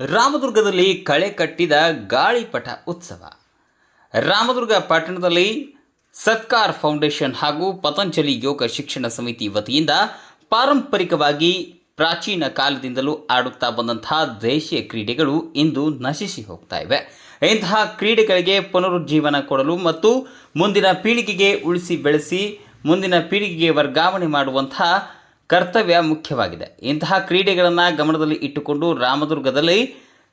ರಾಮದುರ್ಗದಲ್ಲಿ ಕಳೆ ಕಟ್ಟಿದ ಗಾಳಿಪಟ ಉತ್ಸವ. ರಾಮದುರ್ಗ ಪಟ್ಟಣದಲ್ಲಿ ಸತ್ಕಾರ್ ಫೌಂಡೇಶನ್ ಹಾಗೂ ಪತಂಜಲಿ ಯೋಗ ಶಿಕ್ಷಣ ಸಮಿತಿ ವತಿಯಿಂದ ಪಾರಂಪರಿಕವಾಗಿ ಪ್ರಾಚೀನ ಕಾಲದಿಂದಲೂ ಆಡುತ್ತಾ ಬಂದಂತಹ ದೇಶೀಯ ಕ್ರೀಡೆಗಳು ಇಂದು ನಶಿಸಿ ಹೋಗ್ತಾ ಇವೆ. ಇಂತಹ ಕ್ರೀಡೆಗಳಿಗೆ ಪುನರುಜ್ಜೀವನ ಕೊಡಲು ಮತ್ತು ಮುಂದಿನ ಪೀಳಿಗೆಗೆ ಉಳಿಸಿ ಬೆಳೆಸಿ, ಮುಂದಿನ ಪೀಳಿಗೆಗೆ ವರ್ಗಾವಣೆ ಮಾಡುವಂತಹ ಕರ್ತವ್ಯ ಮುಖ್ಯವಾಗಿದೆ. ಇಂತಹ ಕ್ರೀಡೆಗಳನ್ನು ಗಮನದಲ್ಲಿ ಇಟ್ಟುಕೊಂಡು ರಾಮದುರ್ಗದಲ್ಲಿ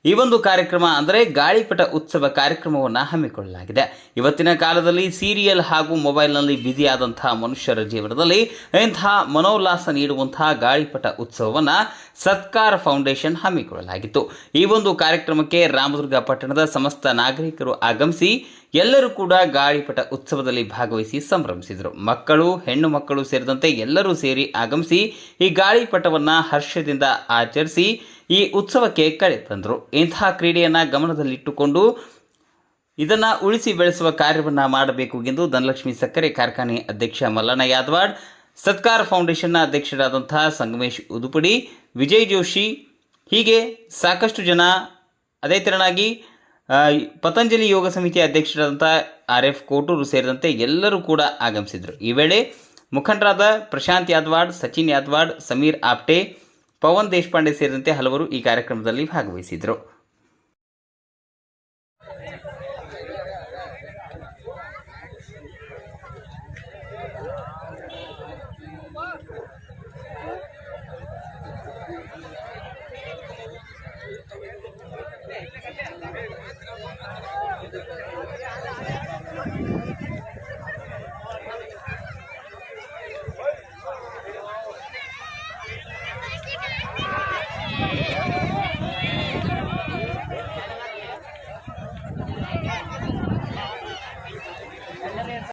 ಈ ಒಂದು ಕಾರ್ಯಕ್ರಮ ಅಂದರೆ ಗಾಳಿಪಟ ಉತ್ಸವ ಕಾರ್ಯಕ್ರಮವನ್ನು ಹಮ್ಮಿಕೊಳ್ಳಲಾಗಿದೆ. ಇವತ್ತಿನ ಕಾಲದಲ್ಲಿ ಸೀರಿಯಲ್ ಹಾಗೂ ಮೊಬೈಲ್ನಲ್ಲಿ ಬ್ಯುಸಿಯಾದಂತಹ ಮನುಷ್ಯರ ಜೀವನದಲ್ಲಿ ಇಂತಹ ಮನೋಲ್ಲಾಸ ನೀಡುವಂತಹ ಗಾಳಿಪಟ ಉತ್ಸವವನ್ನು ಸತ್ಕಾರ ಫೌಂಡೇಶನ್ ಹಮ್ಮಿಕೊಳ್ಳಲಾಗಿತ್ತು. ಈ ಒಂದು ಕಾರ್ಯಕ್ರಮಕ್ಕೆ ರಾಮದುರ್ಗ ಪಟ್ಟಣದ ಸಮಸ್ತ ನಾಗರಿಕರು ಆಗಮಿಸಿ ಎಲ್ಲರೂ ಕೂಡ ಗಾಳಿಪಟ ಉತ್ಸವದಲ್ಲಿ ಭಾಗವಹಿಸಿ ಸಂಭ್ರಮಿಸಿದರು. ಮಕ್ಕಳು, ಹೆಣ್ಣು ಮಕ್ಕಳು ಸೇರಿದಂತೆ ಎಲ್ಲರೂ ಸೇರಿ ಆಗಮಿಸಿ ಈ ಗಾಳಿಪಟವನ್ನು ಹರ್ಷದಿಂದ ಆಚರಿಸಿ ಈ ಉತ್ಸವಕ್ಕೆ ಕರೆ ತಂದರು. ಇಂತಹ ಕ್ರೀಡೆಯನ್ನು ಗಮನದಲ್ಲಿಟ್ಟುಕೊಂಡು ಇದನ್ನು ಉಳಿಸಿ ಬೆಳೆಸುವ ಕಾರ್ಯವನ್ನು ಮಾಡಬೇಕು ಎಂದು ಧನಲಕ್ಷ್ಮಿ ಸಕ್ಕರೆ ಕಾರ್ಖಾನೆ ಅಧ್ಯಕ್ಷ ಮಲ್ಲಣ್ಣ ಯಾದವಾಡ್, ಸತ್ಕಾರ ಫೌಂಡೇಶನ್ನ ಅಧ್ಯಕ್ಷರಾದಂತಹ ಸಂಗಮೇಶ್ ಉದುಪಡಿ, ವಿಜಯ್ ಜೋಶಿ, ಹೀಗೆ ಸಾಕಷ್ಟು ಜನ ಅದೇ ತೆರನಾಗಿ ಪತಂಜಲಿ ಯೋಗ ಸಮಿತಿ ಅಧ್ಯಕ್ಷರಾದಂಥ ಆರ್ ಎಫ್ ಕೋಟೂರು ಸೇರಿದಂತೆ ಎಲ್ಲರೂ ಕೂಡ ಆಗಮಿಸಿದರು. ಈ ವೇಳೆ ಮುಖಂಡರಾದ ಪ್ರಶಾಂತ್ ಯಾದವಾಡ್, ಸಚಿನ್ ಯಾದವಾಡ್, ಸಮೀರ್ ಆಪ್ಟೆ ಪವನ್ ದೇಶಪಾಂಡೆ ಸೇರಿದಂತೆ ಹಲವರು ಈ ಕಾರ್ಯಕ್ರಮದಲ್ಲಿ ಭಾಗವಹಿಸಿದರು Yeah.